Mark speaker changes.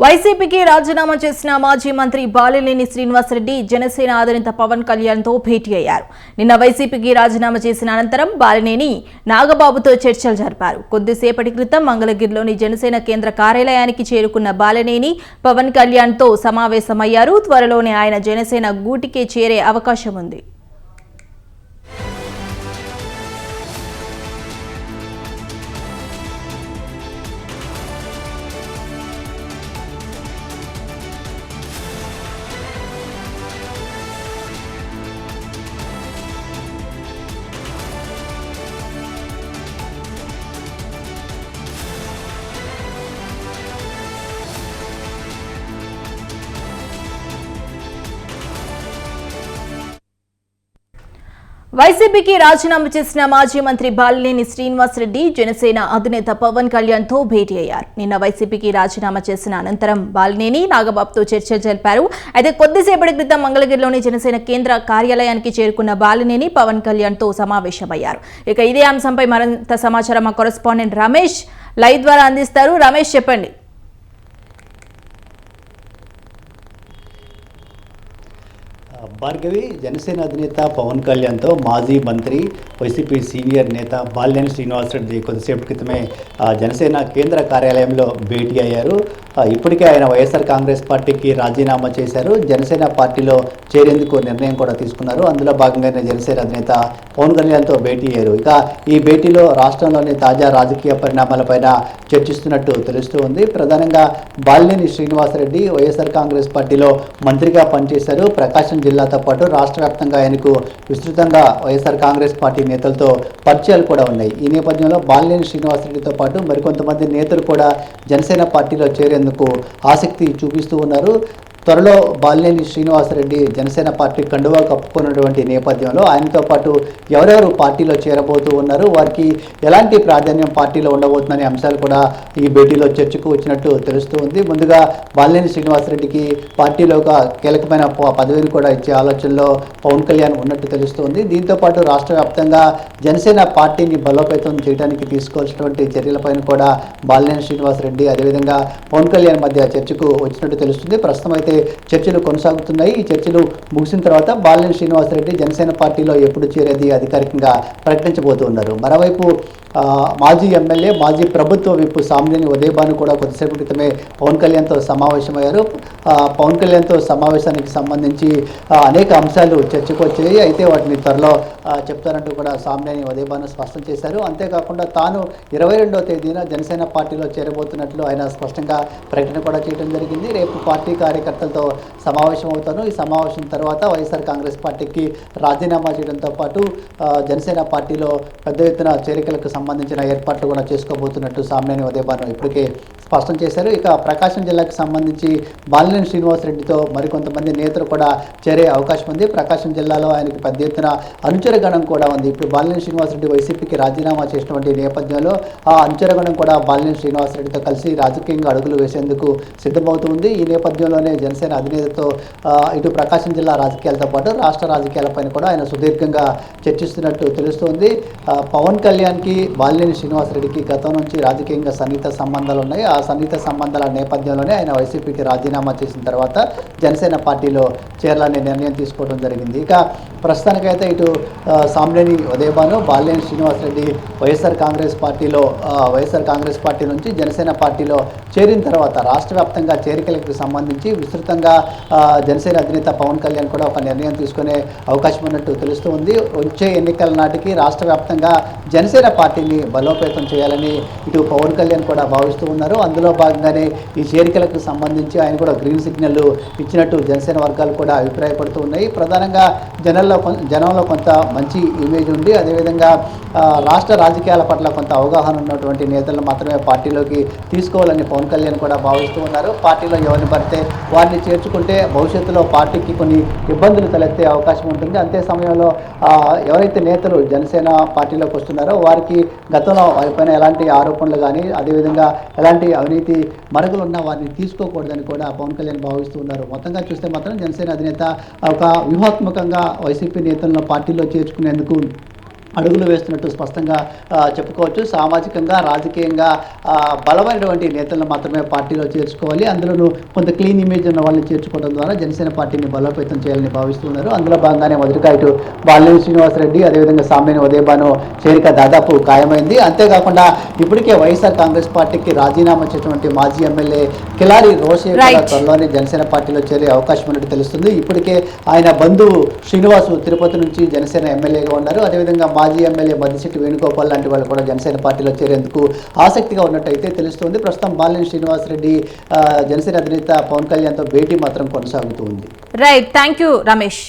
Speaker 1: వైసీపీకి రాజీనామా చేసిన మాజీ మంత్రి బాలినేని శ్రీనివాసరెడ్డి జనసేన ఆధారిత పవన్ కళ్యాణ్తో భేటీ అయ్యారు. నిన్న వైసీపీకి రాజీనామా చేసిన అనంతరం బాలినేని నాగబాబుతో చర్చలు జరిపారు. కొద్దిసేపటి క్రితం మంగళగిరిలోని జనసేన కేంద్ర కార్యాలయానికి చేరుకున్న బాలినేని పవన్ కళ్యాణ్తో సమావేశమయ్యారు. త్వరలోనే ఆయన జనసేన గూటికే చేరే అవకాశం ఉంది వైసీపీకి రాజీనామా చేసిన మాజీ మంత్రి బాలినేని శ్రీనివాసరెడ్డి జనసేన అధినేత పవన్ కళ్యాణ్తో భేటీ అయ్యారు. నిన్న వైసీపీకి రాజీనామా చేసిన అనంతరం బాలినేని నాగబాబుతో చర్చ జరిపారు. అయితే కొద్దిసేపటి క్రితం మంగళగిరిలోని జనసేన కేంద్ర కార్యాలయానికి చేరుకున్న బాలినేని పవన్ కళ్యాణ్తో సమావేశమయ్యారు. ఇక ఇదే అంశంపై మరింత సమాచారం మా కొరస్పాండెంట్ రమేష్ లైవ్ ద్వారా అందిస్తారు. రమేష్ చెప్పండి.
Speaker 2: భార్గవి జనసేన అధినేత పవన్ కళ్యాణ్తో మాజీ మంత్రి వైసీపీ సీనియర్ నేత బాలినేని శ్రీనివాసరెడ్డి కొద్దిసేపు క్రితమే జనసేన కేంద్ర కార్యాలయంలో భేటీ అయ్యారు. ఇప్పటికే ఆయన వైఎస్ఆర్ కాంగ్రెస్ పార్టీకి రాజీనామా చేశారు. జనసేన పార్టీలో చేరేందుకు నిర్ణయం కూడా తీసుకున్నారు. అందులో భాగంగానే జనసేన అధినేత పవన్ కళ్యాణ్తో భేటీ అయ్యారు. ఇక ఈ భేటీలో రాష్ట్రంలోని తాజా రాజకీయ పరిణామాలపైన చర్చిస్తున్నట్టు తెలుస్తూ ఉంది. ప్రధానంగా బాలినేని శ్రీనివాసరెడ్డి వైఎస్ఆర్ కాంగ్రెస్ పార్టీలో మంత్రిగా పనిచేశారు. ప్రకాశం జిల్లా జిల్లాతో పాటు రాష్ట్ర వ్యాప్తంగా ఆయనకు విస్తృతంగా వైఎస్ఆర్ కాంగ్రెస్ పార్టీ నేతలతో పరిచయాలు కూడా ఉన్నాయి. ఈ నేపథ్యంలో బాలినేని శ్రీనివాసరెడ్డితో పాటు మరికొంతమంది నేతలు కూడా జనసేన పార్టీలో చేరేందుకు ఆసక్తి చూపిస్తూ ఉన్నారు. త్వరలో బాలినేని శ్రీనివాసరెడ్డి జనసేన పార్టీ కండువా కప్పుకున్నటువంటి నేపథ్యంలో ఆయనతో పాటు ఎవరెవరు పార్టీలో చేరబోతూ ఉన్నారు వారికి ఎలాంటి ప్రాధాన్యం పార్టీలో ఉండబోతుందనే అంశాలు కూడా ఈ భేటీలో చర్చకు వచ్చినట్టు తెలుస్తూ ఉంది. ముందుగా బాలినేని శ్రీనివాసరెడ్డికి పార్టీలో ఒక కీలకమైన పదవిని కూడా ఇచ్చే ఆలోచనలో పవన్ కళ్యాణ్ ఉన్నట్టు తెలుస్తోంది. దీంతో పాటు రాష్ట్ర వ్యాప్తంగా జనసేన పార్టీని బలోపేతం చేయడానికి తీసుకోవాల్సినటువంటి చర్యలపైన కూడా బాలినేని శ్రీనివాసరెడ్డి అదేవిధంగా పవన్ కళ్యాణ్ మధ్య చర్చకు వచ్చినట్టు తెలుస్తుంది. ప్రస్తుతం అయితే చర్చలు కొనసాగుతున్నాయి. ఈ చర్చలు ముగిసిన తర్వాత బాలినేని శ్రీనివాసరెడ్డి జనసేన పార్టీలో ఎప్పుడు చేరేది అధికారికంగా ప్రకటించబోతూ ఉన్నారు. మరోవైపు మాజీ ఎమ్మెల్యే మాజీ ప్రభుత్వ విప్పు సామ్యని ఉదయభాను కూడా కొద్దిసేపు క్రితమే పవన్ కళ్యాణ్తో సమావేశమయ్యారు. పవన్ కళ్యాణ్తో సమావేశానికి సంబంధించి అనేక అంశాలు చర్చకు వచ్చాయి. అయితే వాటిని త్వరలో చెప్తారంటూ కూడా సామ్యని ఉదయభాను స్పష్టం చేశారు. అంతేకాకుండా తాను ఇరవై రెండవ తేదీన జనసేన పార్టీలో చేరబోతున్నట్లు ఆయన స్పష్టంగా ప్రకటన కూడా చేయడం జరిగింది. రేపు పార్టీ కార్యకర్త కార్యకర్తలతో సమావేశం అవుతాను. ఈ సమావేశం తర్వాత వైఎస్ఆర్ కాంగ్రెస్ పార్టీకి రాజీనామా చేయడంతో పాటు జనసేన పార్టీలో పెద్ద ఎత్తున చేరికలకు సంబంధించిన ఏర్పాట్లు కూడా చేసుకోబోతున్నట్టు సామ్యాని ఉదయభాను ఇప్పటికే స్పష్టం చేశారు. ఇక ప్రకాశం జిల్లాకు సంబంధించి బాలినేని శ్రీనివాసరెడ్డితో మరికొంతమంది నేతలు కూడా చేరే అవకాశం ఉంది. ప్రకాశం జిల్లాలో ఆయనకి పెద్ద ఎత్తున అనుచరగణం కూడా ఉంది. ఇప్పుడు బాలినేని శ్రీనివాసరెడ్డి వైసీపీకి రాజీనామా చేసినటువంటి నేపథ్యంలో ఆ అనుచరగణం కూడా బాలినేని శ్రీనివాసరెడ్డితో కలిసి రాజకీయంగా అడుగులు వేసేందుకు సిద్ధమవుతుంది ఈ నేపథ్యంలోనే జన జనసేన అధినేతతో ఇటు ప్రకాశం జిల్లా రాజకీయాలతో పాటు రాష్ట్ర రాజకీయాలపైన కూడా ఆయన సుదీర్ఘంగా చర్చిస్తున్నట్టు తెలుస్తోంది. పవన్ కళ్యాణ్కి బాలినేని శ్రీనివాసరెడ్డికి గతం నుంచి రాజకీయంగా సన్నిహిత సంబంధాలు ఉన్నాయి. ఆ సన్నిహిత సంబంధాల నేపథ్యంలోనే ఆయన వైసీపీకి రాజీనామా చేసిన తర్వాత జనసేన పార్టీలో చేరాలనే నిర్ణయం తీసుకోవడం జరిగింది. ఇక ప్రస్తుతానికైతే ఇటు సామ్లేని ఉదయభాను బాలినేని శ్రీనివాసరెడ్డి వైఎస్ఆర్ కాంగ్రెస్ పార్టీలో వైఎస్ఆర్ కాంగ్రెస్ పార్టీ నుంచి జనసేన పార్టీలో చేరిన తర్వాత రాష్ట్ర వ్యాప్తంగా చేరికలకు సంబంధించి విస్తృతంగా జనసేన అధినేత పవన్ కళ్యాణ్ కూడా ఒక నిర్ణయం తీసుకునే అవకాశం ఉన్నట్టు తెలుస్తూ ఉంది. వచ్చే ఎన్నికల నాటికి రాష్ట్ర వ్యాప్తంగా జనసేన పార్టీని బలోపేతం చేయాలని ఇటు పవన్ కళ్యాణ్ కూడా భావిస్తూ ఉన్నారు. అందులో భాగంగానే ఈ చేరికలకు సంబంధించి ఆయన కూడా గ్రీన్ సిగ్నల్ ఇచ్చినట్టు జనసేన వర్గాలు కూడా అభిప్రాయపడుతూ ఉన్నాయి. ప్రధానంగా జనరల్ జనాల్లో జనంలో కొంత మంచి ఇమేజ్ ఉంది. అదేవిధంగా రాష్ట్ర రాజకీయాల పట్ల కొంత అవగాహన ఉన్నటువంటి నేతలను మాత్రమే పార్టీలోకి తీసుకోవాలని పవన్ కళ్యాణ్ కూడా భావిస్తూ ఉన్నారు. పార్టీలో ఎవరిని పడితే వారిని చేర్చుకుంటే భవిష్యత్తులో పార్టీకి కొన్ని ఇబ్బందులు తలెత్తే అవకాశం ఉంటుంది. అంతే సమయంలో ఎవరైతే నేతలు జనసేన పార్టీలోకి వస్తున్నారో వారికి గతంలో వారిపైన ఎలాంటి ఆరోపణలు కానీ అదేవిధంగా ఎలాంటి అవినీతి మరుగులు ఉన్నా వారిని తీసుకోకూడదని కూడా పవన్ కళ్యాణ్ భావిస్తూ ఉన్నారు. మొత్తంగా చూస్తే మాత్రం జనసేన అధినేత ఒక వ్యూహాత్మకంగా వైసీపీ నేతలను పార్టీలో చేర్చుకునేందుకు అడుగులు వేస్తున్నట్టు స్పష్టంగా చెప్పుకోవచ్చు. సామాజికంగా రాజకీయంగా బలమైనటువంటి నేతలను మాత్రమే పార్టీలో చేర్చుకోవాలి. అందులోనూ కొంత క్లీన్ ఇమేజ్ ఉన్న వాళ్ళని చేర్చుకోవడం ద్వారా జనసేన పార్టీని బలోపేతం చేయాలని భావిస్తున్నారు అందులో భాగంగానే మొదటిగా ఇటు బాలినేని శ్రీనివాసరెడ్డి అదేవిధంగా సామ్యని ఉదయభాను చేరిక దాదాపు ఖాయమైంది. అంతేకాకుండా ఇప్పటికే వైఎస్ఆర్ కాంగ్రెస్ పార్టీకి రాజీనామా చేసినటువంటి మాజీ ఎమ్మెల్యే కిలారి రోషే. త్వరలోనే జనసేన పార్టీలో చేరే అవకాశం ఉన్నట్టు తెలుస్తుంది. ఇప్పటికే ఆయన బంధువు శ్రీనివాసు తిరుపతి నుంచి జనసేన ఎమ్మెల్యేగా ఉన్నారు. అదేవిధంగా మాజీ ఎమ్మెల్యే మద్దిశెట్టి వేణుగోపాల్ లాంటి వాళ్ళు కూడా జనసేన పార్టీలో చేరేందుకు ఆసక్తిగా ఉన్నట్టయితే తెలుస్తుంది. ప్రస్తుతం బాలినేని శ్రీనివాసరెడ్డి జనసేన అధినేత పవన్ కళ్యాణ్తో భేటీ మాత్రం కొనసాగుతూ ఉంది.
Speaker 1: Right thank you Ramesh